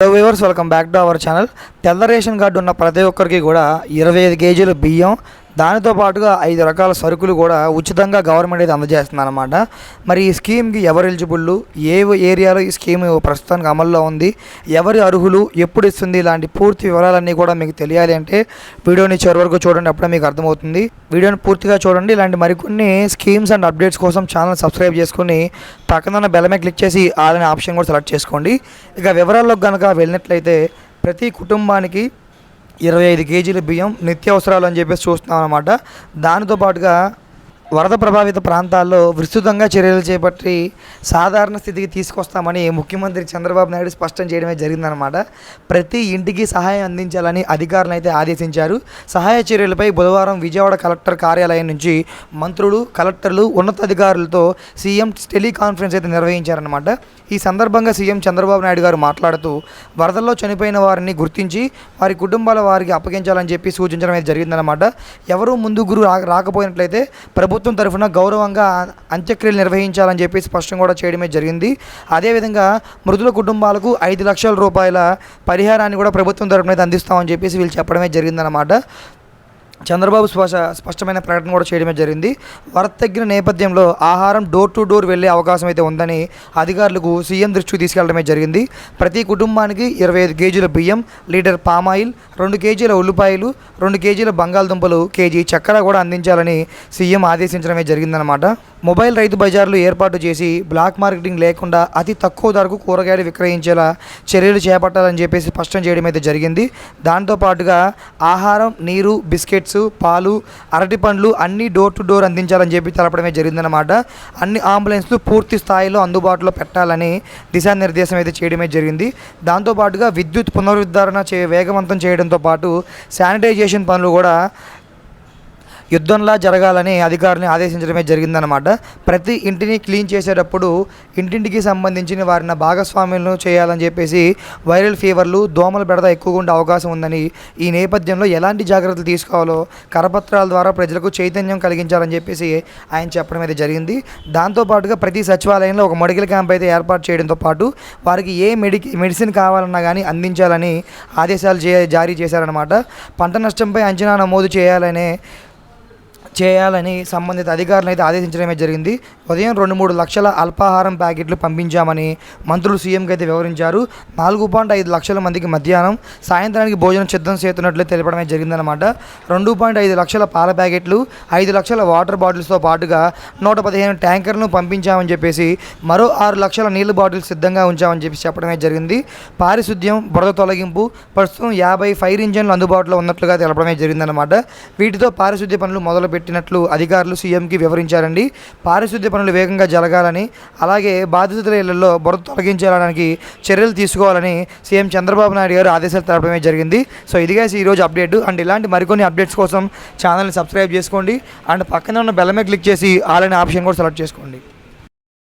Hello viewers welcome back to our channel తెల్ల ration card ఉన్న ప్రతి ఒక్కరికి కూడా ఇరవై ఐదు కేజీలు బియ్యం దానితో పాటుగా ఐదు రకాల సరుకులు కూడా ఉచితంగా గవర్నమెంట్ అయితే అందజేస్తుంది అనమాట మరి ఈ స్కీమ్కి ఎవరు ఎలిజిబుల్ ఏ ఏరియాలో ఈ స్కీమ్ ప్రస్తుతానికి అమల్లో ఉంది? ఎవరి అర్హులు? ఎప్పుడు ఇస్తుంది? ఇలాంటి పూర్తి వివరాలన్నీ కూడా మీకు తెలియాలి అంటే వీడియోని చివరి వరకు చూడండి అప్పుడే మీకు అర్థమవుతుంది. వీడియోని పూర్తిగా చూడండి. ఇలాంటి మరికొన్ని స్కీమ్స్ అండ్ అప్డేట్స్ కోసం ఛానల్ సబ్స్క్రైబ్ చేసుకుని పక్కన బెల్లమే క్లిక్ చేసి ఆల్ అనే ఆప్షన్ కూడా సెలెక్ట్ చేసుకోండి. ఇక వివరాల్లోకి కనుక వెళ్ళినట్లయితే ప్రతి కుటుంబానికి ఇరవై ఐదు కేజీల బియ్యం నిత్యావసరాలు అని చెప్పేసి చూస్తున్నాం అనమాట దానితో పాటుగా వరద ప్రభావిత ప్రాంతాల్లో విస్తృతంగా చర్యలు చేపట్టి సాధారణ స్థితికి తీసుకొస్తామని ముఖ్యమంత్రి చంద్రబాబు నాయుడు స్పష్టం చేయడమే జరిగిందనమాట ప్రతి ఇంటికి సహాయం అందించాలని అధికారులను అయితే ఆదేశించారు. సహాయ చర్యలపై బుధవారం విజయవాడ కలెక్టర్ కార్యాలయం నుంచి మంత్రులు కలెక్టర్లు ఉన్నతాధికారులతో సీఎం టెలికాన్ఫరెన్స్ అయితే నిర్వహించారనమాట ఈ సందర్భంగా సీఎం చంద్రబాబు నాయుడు గారు మాట్లాడుతూ వరదల్లో చనిపోయిన వారిని గుర్తించి వారి కుటుంబాల వారికి అప్పగించాలని చెప్పి సూచించడం అయితే జరిగిందనమాట ఎవరు ముందుగురు రా రాకపోయినట్లయితే ప్రభుత్వం ప్రభుత్వం తరఫున గౌరవంగా అంత్యక్రియలు నిర్వహించాలని చెప్పి స్పష్టం కూడా చేయడమే జరిగింది. అదేవిధంగా మృతుల కుటుంబాలకు ఐదు లక్షల రూపాయల పరిహారాన్ని కూడా ప్రభుత్వం తరఫున అయితే అందిస్తామని చెప్పేసి వీళ్ళు చెప్పడమే జరిగిందనమాట చంద్రబాబు స్పష్ట స్పష్టమైన ప్రకటన కూడా చేయడమే జరిగింది. వరద తగ్గిన నేపథ్యంలో ఆహారం డోర్ టు డోర్ వెళ్ళే అవకాశం అయితే ఉందని అధికారులకు సీఎం దృష్టికి తీసుకెళ్ళడమే జరిగింది. ప్రతి కుటుంబానికి ఇరవై ఐదు కేజీల బియ్యం లీటర్ పామాయిల్ రెండు కేజీల ఉల్లిపాయలు రెండు కేజీల బంగాళదుంపలు కేజీ చక్కెర కూడా అందించాలని సీఎం ఆదేశించడమే జరిగిందనమాట మొబైల్ రైతు బజార్లు ఏర్పాటు చేసి బ్లాక్ మార్కెటింగ్ లేకుండా అతి తక్కువ ధరకు కూరగాయలు విక్రయించేలా చర్యలు చేపట్టాలని చెప్పేసి స్పష్టం చేయడం అయితే జరిగింది దాంతోపాటుగా ఆహారం నీరు బిస్కెట్స్ పాలు అరటి పండ్లు అన్నీ డోర్ టు డోర్ అందించాలని చెప్పి తెలపడమే జరిగిందనమాట అన్ని అంబులెన్స్లు పూర్తి స్థాయిలో అందుబాటులో పెట్టాలని దిశానిర్దేశం అయితే చేయడమే జరిగింది. దాంతోపాటుగా విద్యుత్ పునరుద్ధరణ చే వేగవంతం చేయడంతో పాటు శానిటైజేషన్ పనులు కూడా యుద్ధంలా జరగాలని అధికారులను ఆదేశించడమే జరిగిందనమాట ప్రతి ఇంటిని క్లీన్ చేసేటప్పుడు ఇంటింటికి సంబంధించిన వారిని భాగస్వామ్యం చేయాలని చెప్పేసి వైరల్ ఫీవర్లు దోమల బెడద ఎక్కువగా ఉండే అవకాశం ఉందని ఈ నేపథ్యంలో ఎలాంటి జాగ్రత్తలు తీసుకోవాలో కరపత్రాల ద్వారా ప్రజలకు చైతన్యం కలిగించాలని చెప్పేసి ఆయన చెప్పడం అయితే జరిగింది. దాంతోపాటుగా ప్రతి సచివాలయంలో ఒక మెడికల్ క్యాంప్ అయితే ఏర్పాటు చేయడంతో పాటు వారికి ఏ మెడికి మెడిసిన్ కావాలన్నా కానీ అందించాలని ఆదేశాలు జారీ చేశారనమాట పంట నష్టంపై అంచనా నమోదు చేయాలనే చేయాలని సంబంధిత అధికారులను అయితే ఆదేశించడమే జరిగింది. ఉదయం రెండు మూడు లక్షల అల్పాహారం ప్యాకెట్లు పంపించామని మంత్రులు సీఎంకి అయితే వివరించారు. నాలుగు పాయింట్ ఐదు లక్షల మందికి మధ్యాహ్నం సాయంత్రానికి భోజనం సిద్ధం చేస్తున్నట్లు తెలపడమే జరిగిందనమాట రెండు పాయింట్ ఐదు లక్షల పాల ప్యాకెట్లు ఐదు లక్షల వాటర్ బాటిల్స్తో పాటుగా నూట పదిహేను ట్యాంకర్లను పంపించామని చెప్పేసి మరో ఆరు లక్షల నీళ్ళ బాటిల్స్ సిద్ధంగా ఉంచామని చెప్పి చెప్పడమే జరిగింది. పారిశుద్ధ్యం బురద తొలగింపు ప్రస్తుతం యాభై ఫైర్ ఇంజన్లు అందుబాటులో ఉన్నట్లుగా తెలపడమే జరిగిందనమాట వీటితో పారిశుద్ధ్య పనులు మొదలుపెట్టి పెట్టినట్లు అధికారులు సీఎంకి వివరించారండి. పారిశుద్ధ్య పనులు వేగంగా జరగాలని అలాగే బాధితుల ఇళ్ళలో బురద తొలగించడానికి చర్యలు తీసుకోవాలని సీఎం చంద్రబాబు నాయుడు గారు ఆదేశాలు తెలపడమే జరిగింది. సో ఇదిగా ఈరోజు అప్డేట్. అండ్ ఇలాంటి మరికొన్ని అప్డేట్స్ కోసం ఛానల్ని సబ్స్క్రైబ్ చేసుకోండి. అండ్ పక్కన ఉన్న బెల్లమే క్లిక్ చేసి ఆల్ అనే ఆప్షన్ కూడా సెలెక్ట్ చేసుకోండి.